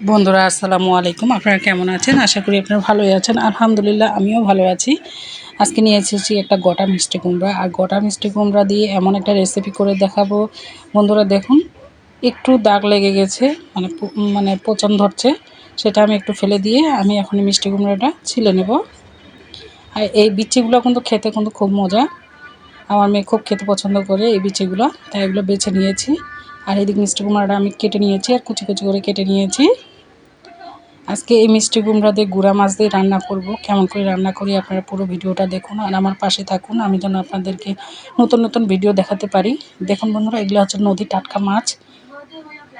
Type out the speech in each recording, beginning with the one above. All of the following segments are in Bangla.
বন্ধুরা, আসসালামু আলাইকুম। আপনারা কেমন আছেন? আশা করি আপনারা ভালোই আছেন। আলহামদুলিল্লাহ, আমিও ভালো আছি। আজকে নিয়ে এসেছি একটা গোটা মিষ্টি কুমড়া। আর গোটা মিষ্টি কুমড়া দিয়ে এমন একটা রেসিপি করে দেখাবো। বন্ধুরা, দেখুন, একটু দাগ লেগে গেছে মানে মানে পচন ধরছে। সেটা আমি একটু ফেলে দিয়ে আমি এখন মিষ্টি কুমড়াটা ছিলে নেব। আর এই বিচিগুলো কিন্তু খেতে কিন্তু খুব মজা। আমার মেয়ে খুব খেতে পছন্দ করে এই বিচিগুলো, তাই এগুলো বেছে নিয়েছি। আর এদিকে মিষ্টি কুমড়াটা আমি কেটে নিয়েছি আর কুচি কুচি করে কেটে নিয়েছি। আজকে এই মিষ্টি কুমড়া দিয়ে গুঁড়া মাছ দিয়ে রান্না করব। কেমন করে রান্না করি আপনারা পুরো ভিডিওটা দেখুন আর আমার পাশে থাকুন। আমি যেন আপনাদেরকে নতুন নতুন ভিডিও দেখাতে পারি। দেখুন বন্ধুরা, এগুলো হচ্ছে নদী টাটকা মাছ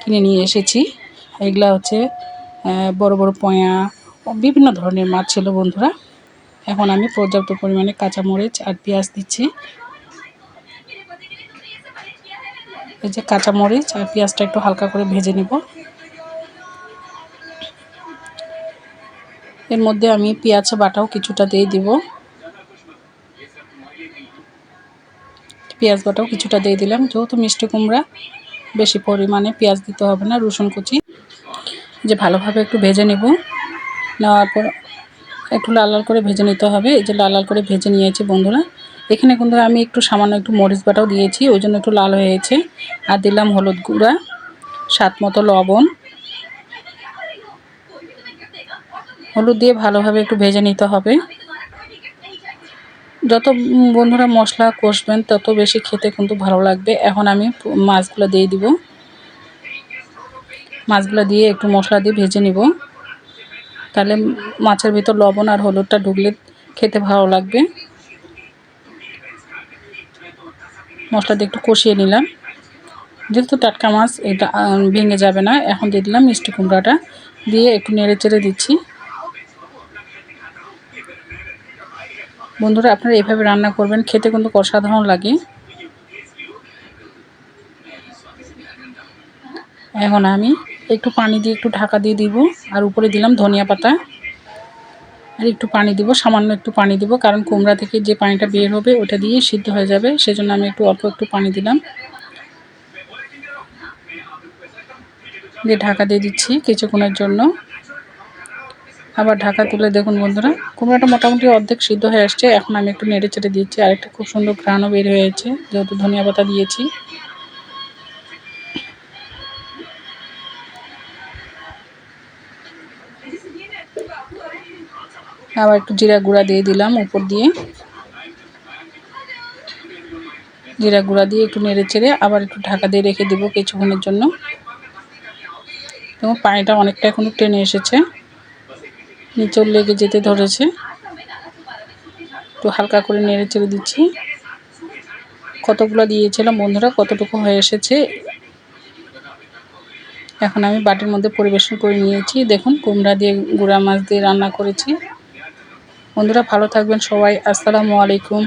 কিনে নিয়ে এসেছি। এগুলো হচ্ছে বড় বড় পয়া বিভিন্ন ধরনের মাছ ছিল বন্ধুরা। এখন আমি পর্যাপ্ত পরিমাণে কাঁচামরিচ আর পেঁয়াজ দিচ্ছি। এই যে কাঁচামরিচ আর পেঁয়াজটা একটু হালকা করে ভেজে নেব। এর মধ্যে আমি পেঁয়াজ বাটাও কিছুটা দিয়ে দিব। পেঁয়াজ বাটাও কিছুটা দিয়ে দিলাম। যেহেতু মিষ্টি কুমড়া, বেশি পরিমাণে পেঁয়াজ দিতে হবে না, রসুন কুচি। যে ভালোভাবে একটু ভেজে নেব। নেওয়ার পর একটু লাল লাল করে ভেজে নিতে হবে। এই যে লাল লাল করে ভেজে নিয়েছি বন্ধুরা। এখানে কিন্তু আমি একটু সামান্য একটু মরিচ বাটাও দিয়েছি, ওই জন্য একটু লাল হয়েছে। আর দিলাম হলুদ গুঁড়া, স্বাদ মতো লবণ। হলুদ দিয়ে ভালোভাবে একটু ভেজে নিতে হবে। যত বন্ধুরা মশলা কষবেন, তত বেশি খেতে কিন্তু ভালো লাগবে। এখন আমি মাছগুলো দিয়ে দিব। মাছগুলো দিয়ে একটু মশলা দিয়ে ভেজে নিব। তাহলে মাছের ভিতর লবণ আর হলুদটা ঢুকলে খেতে ভালো লাগবে। মশলা দিয়ে একটু কষিয়ে নিলাম। যেহেতু টাটকা মাছ, এটা ভেঙে যাবে না। এখন দিয়ে দিলাম মিষ্টি কুমড়াটা দিয়ে একটু নেড়ে চেড়ে দিচ্ছি। বন্ধুরা, আপনারা এভাবে রান্না করবেন, খেতে কিন্তু অসাধারণ লাগে। এখন আমি একটু পানি দিয়ে একটু ঢাকা দিয়ে দিব। আর উপরে দিলাম ধনিয়া পাতা। আর একটু পানি দিব, সামান্য একটু পানি দিব, কারণ কুমড়া থেকে যে পানিটা বের হবে ওটা দিয়ে সিদ্ধ হয়ে যাবে, সেজন্য আমি একটু অল্প একটু পানি দিলাম। দিয়ে ঢাকা দিয়ে দিচ্ছি কিছুক্ষণের জন্য। আবার ঢাকা তুলে দেখুন বন্ধুরা, কুমড়াটা মোটামুটি অর্ধেক সিদ্ধ হয়ে আসছে, এখন আমি একটু নেড়ে চেড়ে দিচ্ছি আর একটা খুব সুন্দর ঘ্রাণও বের হয়েছে যেহেতু ধনিয়া পাতা দিয়েছি। আবার একটু জিরা গুঁড়া দিয়ে দিলাম উপর দিয়ে। জিরা গুঁড়া দিয়ে একটু নেড়ে চেড়ে আবার একটু ঢাকা দিয়ে রেখে দেবো কিছুক্ষণের জন্য। এবং পানিটা অনেকটা এখনও টেনে এসেছে। নিচেও লেগে যেতে ধরেছে। একটু হালকা করে নেড়ে চেড়ে দিচ্ছি। কতগুলো দিয়েছিলাম বন্ধুরা? কতটুকু হয়ে এসেছে? এখন আমি বাটির মধ্যে পরিবেশন করে নিয়েছি। দেখুন, কুমড়া দিয়ে, গুঁড়া মাছ দিয়ে রান্না করেছি। বন্ধুরা ভালো থাকবেন সবাই। আসসালামু আলাইকুম।